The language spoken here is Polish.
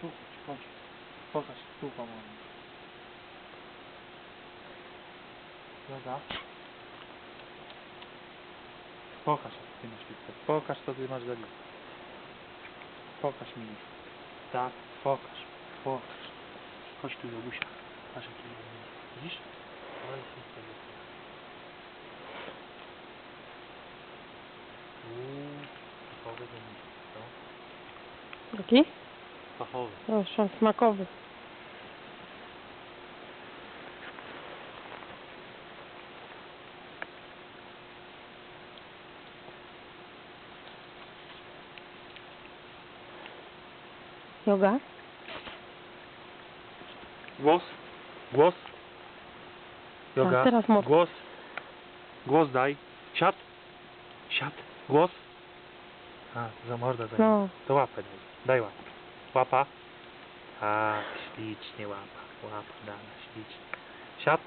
Τούχο, τούχο. Πόσα στούχα μόνο. Βέβαια. Πόκασα τι μας πείτε. Πόκασα το τι μας δεν λέει. Πόκασα μην είσαι. Τα πόκασα. Πόκασα. Πώς του λόγουσα. Πάς από την λόγουσα. Ζεις. Όλοι θα είστε λόγουσα. Ooh, I thought it was a little. Okay. Fachowy. Proszę, smakowy. Yoga? Głos. Głos. Joga. A, teraz mocno. Głos. Głos daj. Siad. Siad. Głos. A, za mordę daj. No. To łapę daj. Daj łapę. Łapa. A, ślicznie łapa. Łapa dana, ślicznie. Siad.